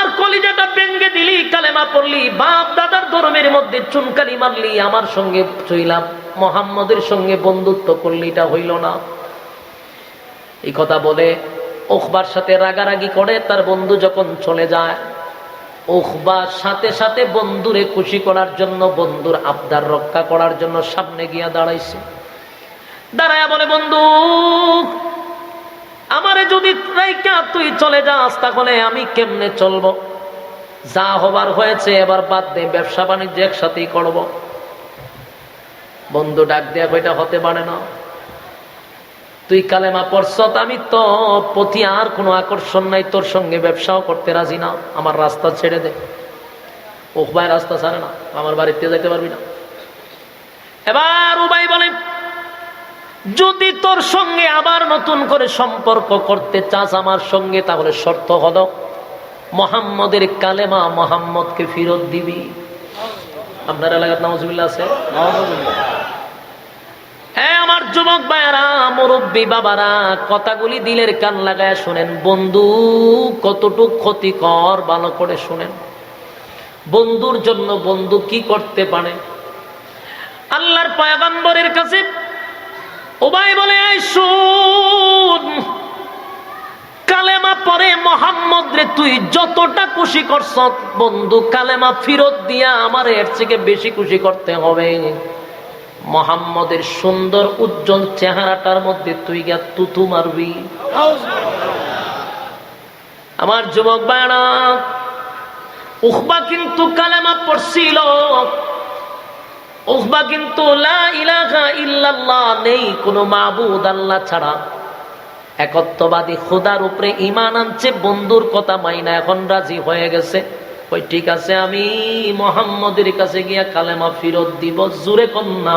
আমার কলিজাটা ব্যঙ্গে দিলি, কালেমা পড়লি, বাপ দাদার ধর্মের মধ্যে চুনকালি মারলি, আমার সঙ্গে চইলাম, মোহাম্মদের সঙ্গে বন্ধুত্ব করলি, এটা হইল না। এই কথা বলে ওখবার সাথে রাগারাগি করে, তার বন্ধু যখন চলে যায় ওখবার সাথে সাথে বন্ধুরে খুশি করার জন্য, বন্ধুর আবদার রক্ষা করার জন্য সামনে গিয়া দাঁড়াইছে। দাঁড়ায়া বলে, বন্ধু আমারে যদি তুই চলে যাস, তাহলে আমি কেমনে চলবো? যা হবার হয়েছে, এবার বাদ দে, ব্যবসা বাণিজ্য একসাথেই করব। বন্ধু ডাক দেয়া কইটা হতে পারে না। তুই কালেমা পড়ছত আমি তো প্রতি আর কোনো আকর্ষণ নাই, তোর সঙ্গে ব্যবসাও করতে রাজি না। আমার রাস্তা ছেড়ে দে। উবাই রাস্তা ছাড়ে না, আমার বাড়িতে যাইতে পারবি না। এবার উবাই বলে যদি তোর সঙ্গে আবার নতুন করে সম্পর্ক করতে চাস আমার সঙ্গে তাহলে শর্ত হলো মোহাম্মদের কালেমা মোহাম্মদকে ফিরত দিবি। আপনার এলাকার নামজবিল্লা আছে? হ্যাঁ আমার যুবক ভাইয়ারা মুরব্বী বাবারা কথাগুলি দিলের কান লাগায় শুনেন। বন্ধু কতটুক ক্ষতিকর ভালো করে শুনেন। বন্ধুর জন্য বন্ধু কি করতে পারে? আল্লাহর পয়গম্বরের কাছে ওবাই বলে কালেমা পরে মোহাম্মদ রে, তুই যতটা খুশি করছ, বন্ধু, কালেমা ফিরত দিয়া আমার এর থেকে বেশি খুশি করতে হবে। মোহাম্মদের সুন্দর, উজ্জ্বল চেহারাটার মধ্যে তুই গিয়া তুতু মারবি। আমার যুবক বায়না, উখবা কিন্তু কালেমা পড়ছিল। উখবা কিন্তু লা ইলাহা ইল্লাল্লাহ নেই, কোনো মাবুদ আল্লাহ ছাড়া। একত্ববাদী খোদার উপরে ইমান আনছে, বন্ধুর কথা মাইনা, এখন রাজি হয়ে গেছে। ওই ঠিক আছে, আমি মোহাম্মদের কাছে গিয়া কালেমা ফিরত দিব, জুরে কন্যা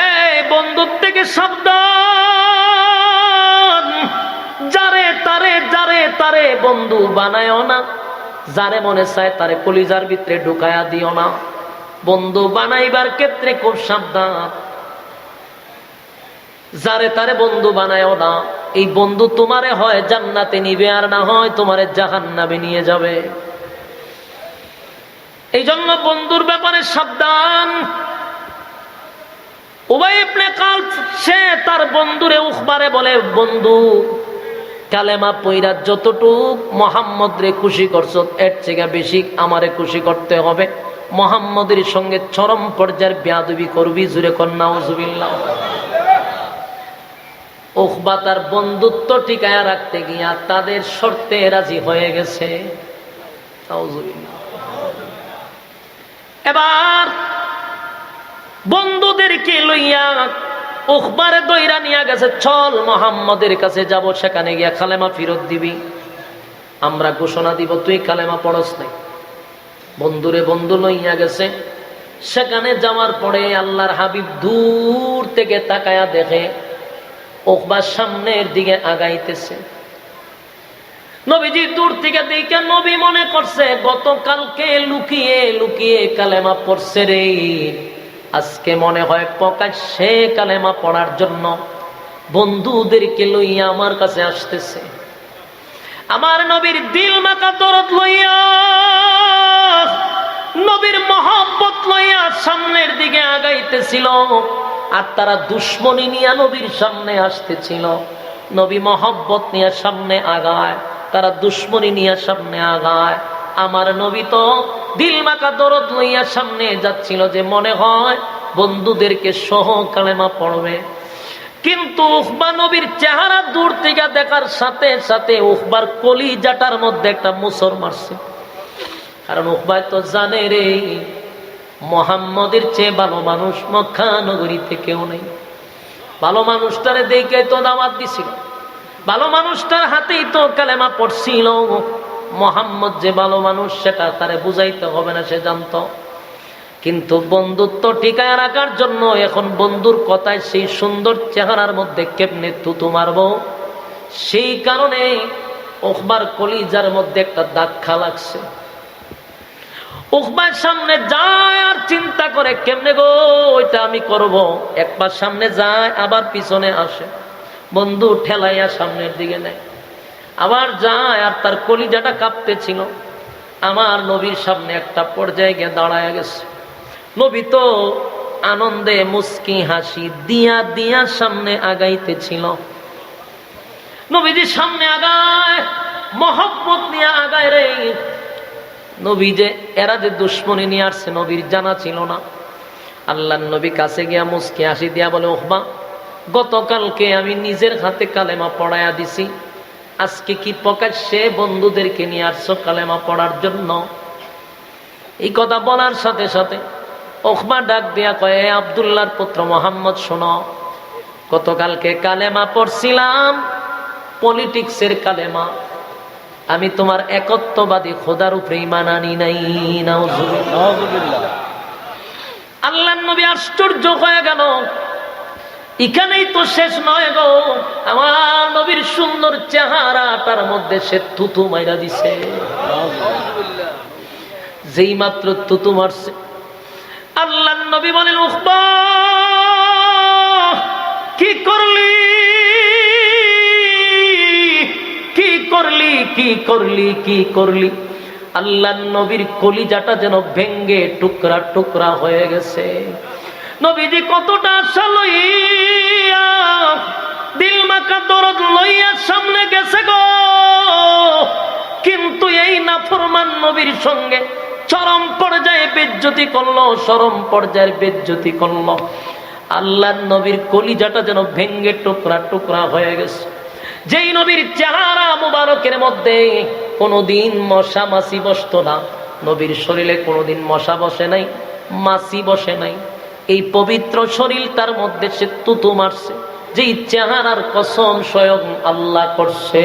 এই বন্ধুর থেকে সাবধান। যারে তারে যারে তারে বন্ধু বানায় না। যারে মনে চায় তারে কলিজার ভিতরে ঢুকায়া দিও না। বন্ধু, বানাইবার ক্ষেত্রে খুব সাবধান। যারে তারে বন্ধু বানায়ও না, এই বন্ধু তোমারে হয় জান্নাতে নিবে আর না হয় তোমারে জাহান্নাবে নিয়ে যাবে। এই জন্য বন্ধুর ব্যাপারে সাবধান। কাল সে তার বন্ধুরে উখবারে বলে, বন্ধু কালেমা পইরা যতটুক মোহাম্মদ রে খুশি করছ, এর থেকে বেশি আমারে খুশি করতে হবে। মোহাম্মদের সঙ্গে চরম পর্যায়ের বেয়াদবি করবি জুরে কন্যা উজুবিল্লাহ ওখবা তার বন্ধুত্ব টিকায়া রাখতে গিয়া তাদের শর্তে রাজি হয়ে গেছে। এবার বন্ধুদেরকে লইয়া উখবারে দইরা নিয়ে গেছে, চল মোহাম্মদের কাছে যাব, সেখানে গিয়া খালেমা ফিরত দিবি। আমরা ঘোষণা দিব, তুই কালেমা পড়স নাই। বন্ধুরে বন্ধু লইয়া গেছে। সেখানে যাওয়ার পরে আল্লাহর হাবিব দূর থেকে তাকায়া দেখে ওকবার সামনের দিকে আগাইতেছে। নবীজি দূর থেকে দেখে নবী মনে করছে, গতকালকে লুকিয়ে লুকিয়ে কালেমা পড়ছে রে। আজকে মনে হয় প্রকাশ্যে কালেমা পড়ার জন্য বন্ধুদেরকে লইয়া আমার কাছে আসতেছে। আমার নবীর দিল মাকা দরদ লইয়া, নবীর মহব্বত লইয়া সামনের দিকে আগাইতেছিল আর তারা দুশ্মনী নিয়া নবীর সামনে আসতেছিল। নবী মহব্বত নিয়ে সামনে আগায়, তারা দুশ্মনী নিয়ে সামনে আগায়। আমার নবী তো দিল মাকা দরদ লইয়া সামনে যাচ্ছিল যে মনে হয় বন্ধুদেরকে সহ কালেমা পড়বে। কিন্তু উখবা নবীর চেহারা দূর থেকে দেখার সাথে সাথে উখবার কলি জাটার মধ্যে একটা মুসর মারছে। কারণ উখবাই তো জানে রে, মোহাম্মদের চেয়ে ভালো মানুষ মক্কা নগরীতে কেউ নেই। ভালো মানুষটারে দেখে তো দাওয়াত দিছিল। ভালো মানুষটার হাতেই তো কালেমা পড়ছিল। মোহাম্মদ যে ভালো মানুষ, সেটা তারে বুঝাইতে হবে না, সে জানতো। কিন্তু বন্ধুত্ব টিকায় রাখার জন্য এখন বন্ধুর কথায় সেই সুন্দর চেহারার মধ্যে কেমনে তুতু মারব? সেই কারণে ওখবার কলিজার মধ্যে একটা দাক্ষা লাগছে। উকবার সামনে যায় আর চিন্তা করে, কেমনে গো, ওইটা আমি করব? একবার সামনে যায়, আবার পিছনে আসে। বন্ধু ঠেলাইয়া সামনের দিকে নেয়। আবার যায় আর তার কলিজাটা কাঁপতেছিল। আমার নবীর সামনে একটা পর্যায়ে গিয়ে দাঁড়ায় গেছে। নবী তো আনন্দে মুস্কি হাসি দিয়া দিয়া সামনে আগাইতেছিল। নবীজির সামনে আগায়, মহব্বত নিয়ে আগায় রে। নবী যে এরা যে দুশ্মনী নিয়ে আসছে নবীর জানা ছিল না। আল্লাহ নবী কাছে গিয়া মুস্কি হাসি দিয়া বলে ওহমা গতকালকে আমি নিজের হাতে কালেমা পড়ায়া দিছি। আজকে কি প্রকাশ্যে বন্ধুদেরকে নিয়ে আসছো কালেমা পড়ার জন্য? এই কথা বলার সাথে সাথে ওখমা ডাক দিয়া কয়ে আবদুল্লাহর পুত্র মোহাম্মদ শোনো গতকালকে কালেমা পড়ছিলাম পলিটিক্সের কালেমা। আমি তোমার একত্ববাদী খোদার উপরে ইমান আনি নাই। আল্লাহ নবী আশ্চর্য হয়ে গেল। এখানেই তো শেষ নয় গো। আমার নবীর সুন্দর চেহারাটার মধ্যে সে থুতু মাইরা দিছে। যেই মাত্র থুতু মারছে। আল্লাহ নবী বলেন কি করলি? কি করলি কি করলি কি করলি? আল্লাহ নবীর কলিজাটা যেন ভেঙ্গে টুকরা টুকরা হয়ে গেছে। নবীজি কতটা আশা লইয়া দিল মাকা দরদ লইয়া সামনে গেছে গো। কিন্তু এই নাফরমান নবীর সঙ্গে চরম পর্যায়ে বেজ্জতি করল, চরম পর্যায়ের বেজ্জতি করল। আল্লাহ নবীর কলিজাটা যেন ভেঙ্গে টুকরা টুকরা হয়ে গেছে। যেই নবীর চেহারা মুবারকের মধ্যে কোনোদিন মশা মাসি বসতো না। নবীর শরীরে কোনোদিন মশা বসে নাই, মাসি বসে নাই। এই পবিত্র শরীরটার মধ্যে সে তুতু মারছে। যে চেহারার কসম স্বয়ং আল্লাহ করছে।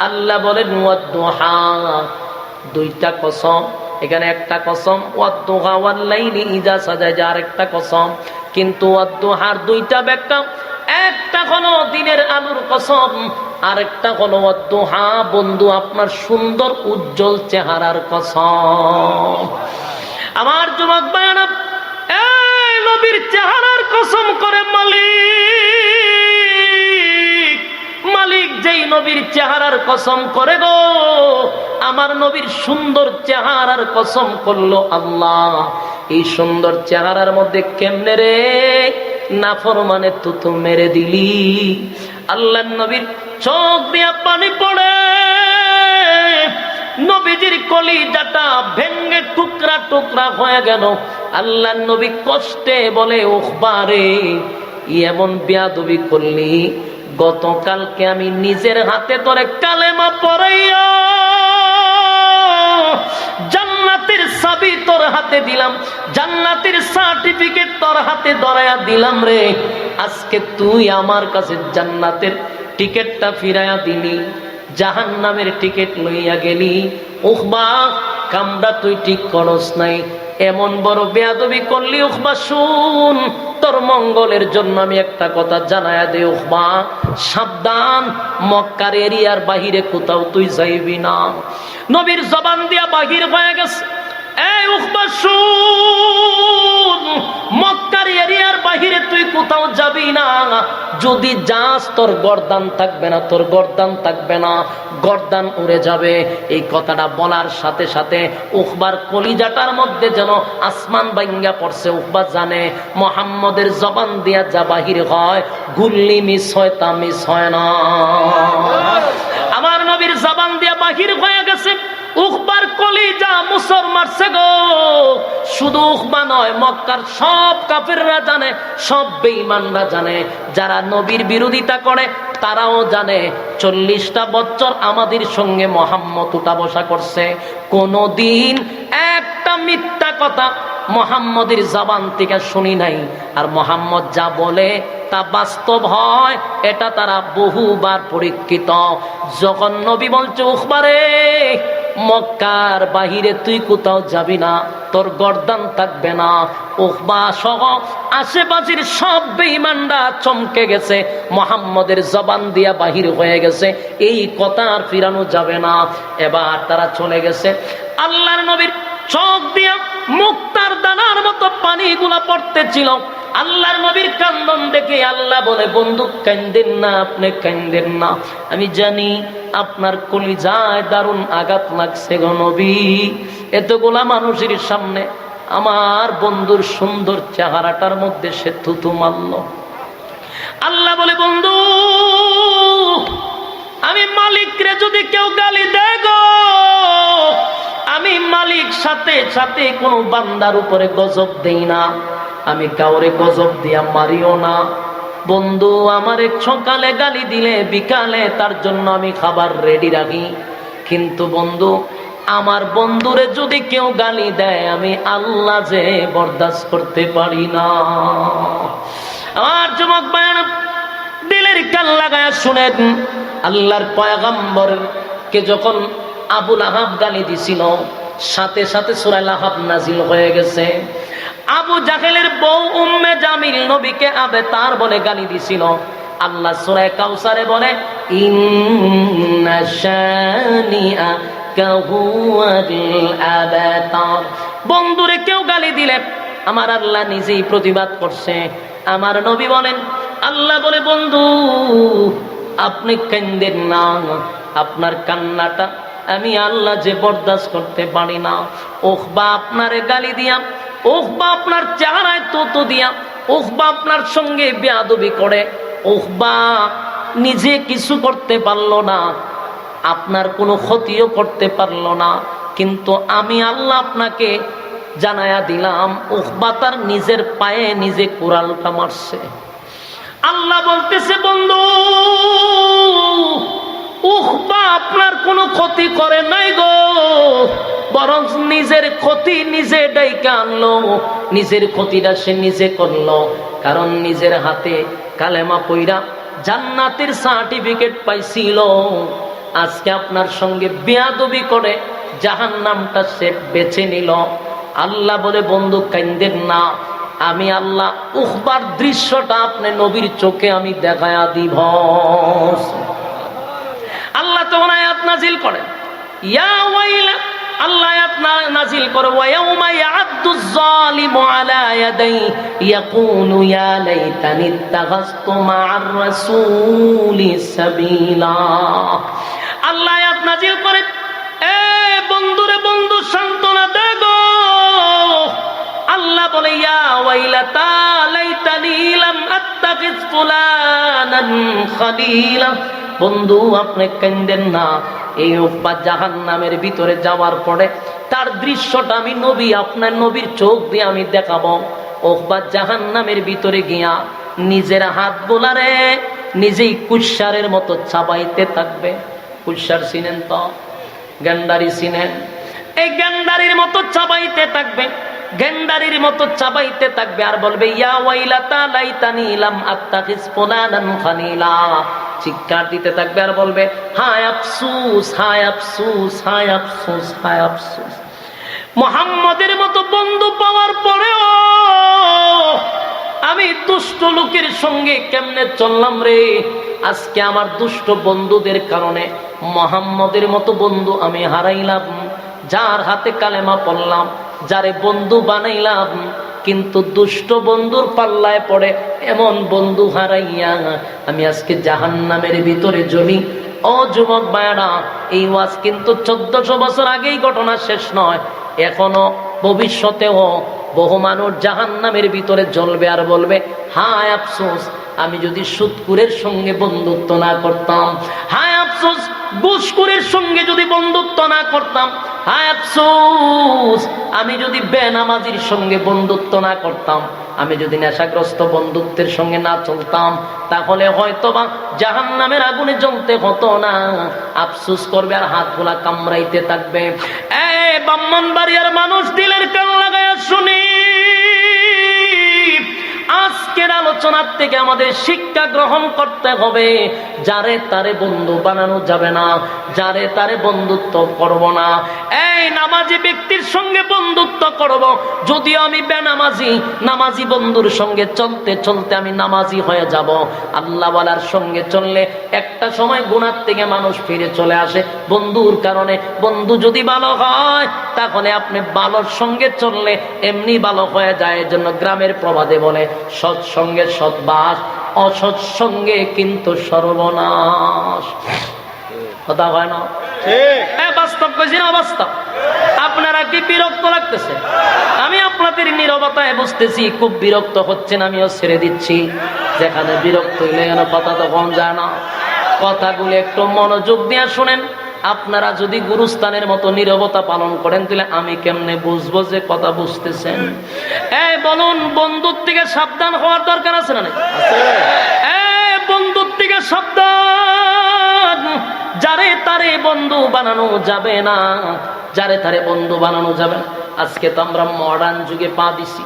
আল্লাহ বলেন দুইটা কসম। এখানে একটা কসম, ওয়াদ্দুহা ইজা সাজা যার একটা কসম। কিন্তু ওয়াদ্দুহার দুইটা ব্যাখ্যা, একটা হলো দিনের আলুর কসম, আরেকটা হলো ওয়াদ্দুহা, বন্ধু আপনার সুন্দর উজ্জ্বল চেহারার কসম। আমার যুবক বায়ানা নবীর চেহারার কসম করে মালিক। মালিক যেই নবীর চেহারার কসম করে গো, আমার নবীর সুন্দর চেহারার কসম করল আল্লাহ। এই সুন্দর চেহারার মধ্যে কেমনে রে? নাফর মানে তুতু মেরে দিলি। আল্লাহ নবীর চোখ দিয়া পানি পড়ে। নবীজির কলিজাটা ভেঙ্গে টুকরা টুকরা হয়ে গেল। আল্লাহ নবী কষ্টে বলে ওখবারে এমন বিয়াদবি করলি গতকালকে আমি নিজের হাতে তোরে কালেমা পড়াইয়া জান্নাতের চাবি তোর হাতে দিলাম, জান্নাতের সার্টিফিকেট তোর হাতে ধরাইয়া দিলাম রে। আজকে তুই আমার কাছে জান্নাতের টিকিটটা ফিরাইয়া দিলি জাহান নামের টিকিট লইয়া গেলি। উখবা কামটা তুই ঠিক করস নাই। এমন বড় বেয়াদবি করলি উখবা শুন। তোর মঙ্গলের জন্য আমি একটা কথা জানায়া দে উখবা সাবধান, মক্কার এরিয়ার বাহিরে কোথাও তুই যাইবি না। নবীর জবান দিয়া বাহির হয়ে গেছে। বলার সাথে সাথে উখবার কলিজাটার মধ্যে যেন আসমান বাইঙ্গা পড়ছে। উখবা জানে, মোহাম্মদের জবান দিয়া যা বাহির হয়, গুল্লি মিস হয়, তা মিস হয় না। আমার নবীর জবান দিয়া বাহির হয়ে গেছে। উখবার কলিজা মুসর মারছে গো। শুধু উখবা নয়, মক্কার সব কাফেররা জানে, সব বেঈমানরা জানে। যারা নবীর বিরোধিতা করে, তারাও জানে, চল্লিশটা বছর আমাদের সঙ্গে মোহাম্মদ উঠা বসা করছে। কোনদিন একটা মিথ্যা কথা মোহাম্মদের জবান থেকে শুনি নাই। আর মোহাম্মদ যা বলে, তা বাস্তব হয়, এটা তারা বহুবার পরীক্ষিত। যখন নবী বলছে উখবারে মক্কার বাহিরে তুই কোথাও যাবি না, তোর গর্দান থাকবে না। উখবা সহ আশেপাশের সব বেঈমানরা চমকে গেছে, মোহাম্মদের জবান দিয়া বাহির হয়ে গেছে, এই কথা আর ফিরানো যাবে না। এবার তারা চলে গেছে। আল্লাহর নবীর চোখ দিয়া মুক্তার দানার মতো পানিগুলা পড়তেছিল। আল্লাহর নবীর কান্দন দেখে আল্লাহ বলে বন্ধু কান্দেন না, আপনি কান্দেন না। আমি জানি আপনার কলিজায় দারুণ আঘাত লাগছে গো নবী। এতগুলা মানুষের সামনে আমার বন্ধুর সুন্দর চেহারাটার মধ্যে সে থুতু মারল। আল্লাহ বলে, বন্ধু, আমি মালিকরে যদি কেউ গালি গো, আমি মালিক সাথে সাথে কোনো বান্দার উপরে গজব দেই না। আমি কাউরে গজব দিয়া মারিও না। বন্ধু, আমার সকালে গালি দিলে, বিকালে তার জন্য আমি খাবার রেডি রাখি। কিন্তু বন্ধু, আমার বন্ধুরে যদি কেউ গালি দেয়, আমি আল্লাহ যে বরদাস্ত করতে পারি না। আমার যুবক বায়ন দিলের কান লাগায় শুনেন, আল্লাহর পয়গম্বর কে যখন আবুল আহাব গালি দিছিল, সাথে সাথে সুরাই আহাব নাজিল হয়ে গেছে। আবু জাহেলের বউ উম্মে জামিল নবীকে আবে তার বলে গালি দিছিল। আল্লাহ সুরায় কাউসারে বলে বন্ধুরে কেউ গালি দিলে, আমার আল্লাহ নিজেই প্রতিবাদ করছে। আমার নবী বলেন, আল্লাহ বলে, বন্ধু, আপনি কেন্দ্রের না। আপনার কান্নাটা আমি আল্লাহ যে বরদাস্ত করতে পারি না। ওহ, বা আপনারে গালি দিয়া ওহ বা আপনার চেহারায় তো দিয়া ওহ বা আপনার সঙ্গে বেয়াদবি করে ওহ বা নিজে কিছু করতে পারল না, আপনার কোনো ক্ষতিও করতে পারল না, কিন্তু আমি আল্লাহ আপনাকে জানায়া দিলাম উখবা তার নিজের পায়ে নিজে কোরালটা মারছে। আল্লাহ বলতেছে, বন্ধু উখবা আপনার কোনো ক্ষতি করে নাই গো বরং নিজের ক্ষতি নিজে ডাইকা আনলো। নিজের ক্ষতিটা সে নিজে করল। কারণ নিজের হাতে কালেমা পইরা জান্নাতের সার্টিফিকেট পাইছিল। আজকে আপনার সঙ্গে বেয়াদবি করে জাহান নামটা সে বেছে নিল। আল্লাহ বলে বন্ধু কান্দেন না। আমি আল্লাহ উখবার দৃশ্যটা আপনি নবীর চোখে আমি দেখায়া দিব। আল্লাহ তখন আয়াত নাজিল করেন। ইয়া ওয়াইলা আল্লাহ না- নাজিল করে ওয়ায়াউমা ইয়াদ্দু যালিমু আলা ইয়াদাই, ইয়াকুলু ইয়া লাইতানি ইত্তাখাযতু মা'আর রাসূলি সাবিলা। আল্লাহ আয়াত নাজিল করে, এ বন্ধুরে বন্ধু সান্ত্বনা দে আল্লাহ বলে বন্ধু, আপনি কেন্দেন না। এই উপ্পা জাহান নামের ভিতরে যাওয়ার পরে তার দৃশ্যটা আমি নবী, আপনার নবীর চোখ দিয়ে আমি দেখাবো। ওকবা জাহান নামের ভিতরে গিয়া নিজের হাত বোলারে, নিজেই কুৎসারের মতো চাবাইতে থাকবে। কুৎসার চিনেন তো? গেন্ডারি চিনেন? এই গেন্ডারির মতো চাবাইতে থাকবে। গেন্ডারির মতো চাবাইতে থাকবে আর বলবে, ইয়া ওয়াইলাতা লাইতানি লাম আত্তাখিজ ফুলানান খালিলা চিৎকার দিতে থাকবে আর বলবে, হায় আফসুস হায় আফসুস হায় আফসুস হায় আফসুস। মোহাম্মদের মতো বন্ধু পাওয়ার পরেও আমি দুষ্ট লোকের সঙ্গে কেমনে চললাম রে? আজকে আমার দুষ্ট বন্ধুদের কারণে মোহাম্মদের মতো বন্ধু আমি হারাইলাম, যার হাতে কালেমা পড়লাম। যারে বন্ধু বানাইলাম, কিন্তু দুষ্ট বন্ধুর পাল্লায় পড়ে এমন বন্ধু হারাইয়া আমি আজকে জাহান নামের ভিতরে জমি। ও যুবক বায়না এই ওয়াজ কিন্তু চোদ্দশো বছর আগেই ঘটনা শেষ নয়, এখনও ভবিষ্যতেও বহু মানুষ জাহান নামের ভিতরে জ্বলবে আর বলবে, হায় আফসোস, আমি যদি সুৎকুরের সঙ্গে বন্ধুত্ব না করতাম, হায় আফসোস ঘুষকুরের সঙ্গে যদি বন্ধুত্ব না করতাম, হায় আফসোস, আমি যদি বেনামাজির সঙ্গে বন্ধুত্ব না করতাম, আমি যদি নেশাগ্রস্ত বন্ধুত্বের সঙ্গে না চলতাম, তাহলে হয়তোবা জাহান নামের আগুনে জ্বলতে হতো না। আফসুস করবে আর হাতগুলা কামড়াইতে থাকবে। এ ব্রাহ্মণ বাড়িয়ার মানুষ দিলের কান লাগায় শুনি। আজকের আলোচনার থেকে আমাদের শিক্ষা গ্রহণ করতে হবে। যারে তারে বন্ধু বানানো যাবে না। যারে তারে বন্ধুত্ব করব না। এই নামাজি ব্যক্তির সঙ্গে বন্ধুত্ব করব। যদিও আমি বেনামাজি, নামাজি বন্ধুর সঙ্গে চলতে চলতে আমি নামাজি হয়ে যাব। আল্লাহওয়ালার সঙ্গে চললে একটা সময় গুণার থেকে মানুষ ফিরে চলে আসে বন্ধুর কারণে। বন্ধু যদি ভালো হয়, তাহলে আপনি ভালোর সঙ্গে চললে এমনি ভালো হয়ে যায় জন্য গ্রামের প্রবাদে বলে সৎসঙ্গে সৎবাস অসৎসঙ্গে কিন্তু সর্বনাশ। কথা হয় না? হ্যাঁ বাস্তব কইছি না বাস্তব আপনারা কি বিরক্ত লাগতেছে? আমি আপনাদের নিরবতায় বুঝতেছি খুব বিরক্ত হচ্ছেন আমিও ছেড়ে দিচ্ছি। যেখানে বিরক্ত হইলে কথা তখন যায় না। কথাগুলো একটু মনোযোগ দিয়ে শুনেন। আপনারা যদি গুরুস্থানের মতো নিরবতা পালন করেন তাহলে আমি কেমনে বুঝব যে কথা বুঝতেছেন? এই বলুন বন্ধুর থেকে সাবধান হওয়ার দরকার আছে না? বন্ধুর থেকে সাবধান। যারে তারে বন্ধু বানানো যাবে না, যারে তারে বন্ধু বানানো যাবে না। আজকে তো আমরা মডার্ন যুগে পা দিছি।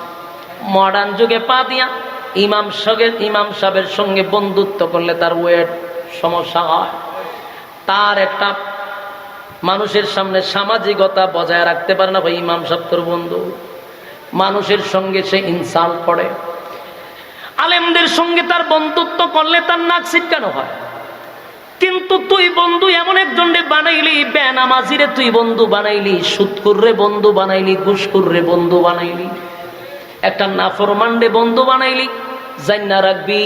মডার্ন যুগে পা দিয়া ইমাম সঙ্গে ইমাম সাহেবের সঙ্গে বন্ধুত্ব করলে তার ওয়েট সমস্যা হয়। তার একটা মানুষের সামনে সামাজিকতা বজায় রাখতে পারে না ভাই ইমাম সাহেব তোর বন্ধু। মানুষের সঙ্গে সে ইনসাল্ট করে। আলেমদের সঙ্গে তার বন্ধুত্ব করলে তার নাক ছিটকানো হয়। কিন্তু তুই বন্ধু এমন একজন বানাইলি, বেনামাজিরে তুই বন্ধু বানাইলি সুৎকুররে বন্ধু বানাইলি ঘুষকুররে বন্ধু বানাইলি, একটা নাফরমান্ডে বন্ধু বানাইলি জান্না রাখবি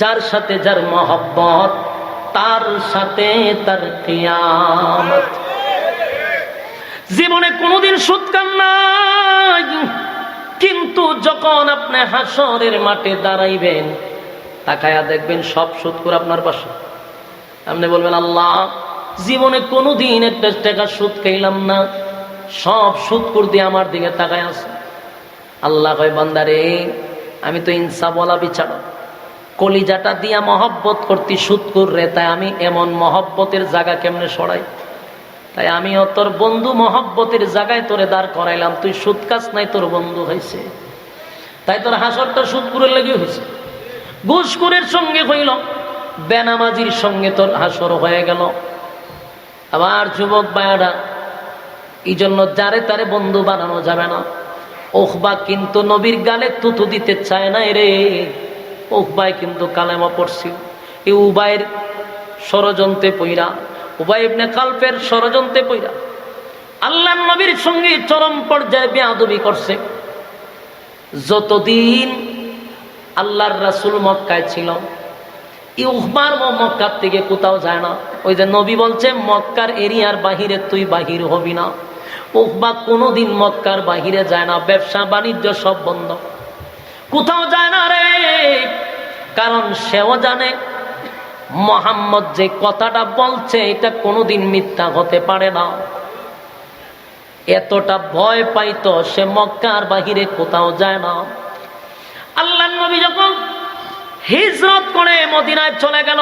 যার সাথে যার মহব্বত, তার সাথে তার কিয়ামত। জীবনে কোনোদিন সুৎকার নাই, কিন্তু যখন আপনি হাসরের মাঠে দাঁড়াইবেন, তাকায়া দেখবেন সব সুৎকুর আপনার পাশে। আপনি বলবেন, আল্লাহ, জীবনে কোনোদিন একটা টাকা সুদ খাইলাম না। সব সুৎকুর দিয়ে আমার দিকে তাকায় আছে। আল্লাহ কয় বান্দারে আমি তো ইনসাফওয়ালা বিচারক কলিজাটা দিয়া মহব্বত করতি সুৎকুর রে, তাই আমি এমন মহব্বতের জায়গা কেমনে সরাই? তাই আমিও তোর বন্ধু মহব্বতের জায়গায় তোরে দাঁড় করাইলাম। তুই সুদ কাজ নাই, তোর বন্ধু হয়েছে তাই তোর হাসরটা সুদকুরের লেগে হয়েছে ঘুষকুরের সঙ্গে হইল। বেনামাজির সঙ্গে তোর হাসর হয়ে গেল। আবার যুবক বায়ারা এই জন্য যারে তারে বন্ধু বানানো যাবে না। ওখবা কিন্তু নবীর গালে তুতু দিতে চায় না রে। ওখবাই কিন্তু কালেমা পড়ছিল এই উবাইয়ের ষড়যন্ত্রে পইরা, উবাই ইবনে কালপের ষড়যন্ত্রে পইরা আল্লাহ নবীর সঙ্গে চরম পর্যায়ে বেয়াদবি করছে। যতদিন আল্লাহর রাসুল মক্কায় ছিল এই উহমার মক্কার থেকে কোথাও যায় না। ওই যে নবী বলছে, মক্কার এরিয়ার বাহিরে তুই বাহির হবি না। উহমা কোনোদিন মক্কার বাহিরে যায় না, ব্যবসা, বাণিজ্য সব বন্ধ। কোথাও যায় না রে। কারণ সেও জানে, মোহাম্মদ যে কথাটা বলছে, এটা কোনোদিন মিথ্যা হতে পারে না। এতটা ভয় পাইতো সে মক্কার বাহিরে কোথাও যায় না। আল্লাহ নবী যখন হিজরত করে মদিনায় চলে গেল।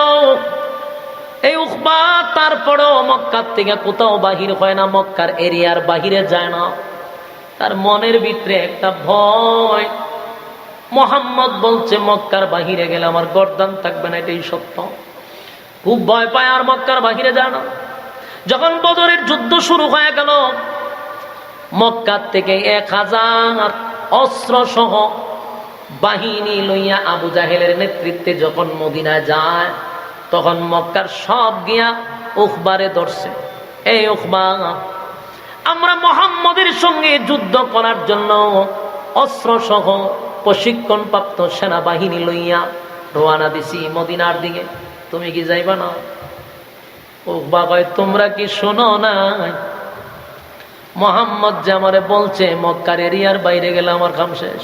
এই উকবা তারপরেও মক্কার থেকে কোথাও বাহির হয় না, মক্কার এরিয়ার বাহিরে যায় না। তার মনের ভিতরে একটা ভয়। মোহাম্মদ বলছে, মক্কার বাহিরে গেলে আমার গরদান থাকবে না, এটাই সত্য। খুব ভয় পায়, আর মক্কার বাহিরে যায় না। যখন বদরের যুদ্ধ শুরু হয়ে গেল, মক্কার থেকে এক হাজার অস্ত্র সহ বাহিনী লইয়া আবু জাহেলের নেতৃত্বে যখন মদিনা যায়, তখন মক্কার সব গিয়া উখবারে ধরছে। এই উখবা, আমরা মোহাম্মদের সঙ্গে যুদ্ধ করার জন্য অস্ত্র সহ প্রশিক্ষণ প্রাপ্ত সেনাবাহিনী লইয়া রোয়ানা দিছি মদিনার দিকে। তুমি কি যাইবা না? উখবা কয়, তোমরা কি শোনো না? মোহাম্মদ যে আমারে বলছে, মক্কার এরিয়ার বাইরে গেলে আমার কাম শেষ।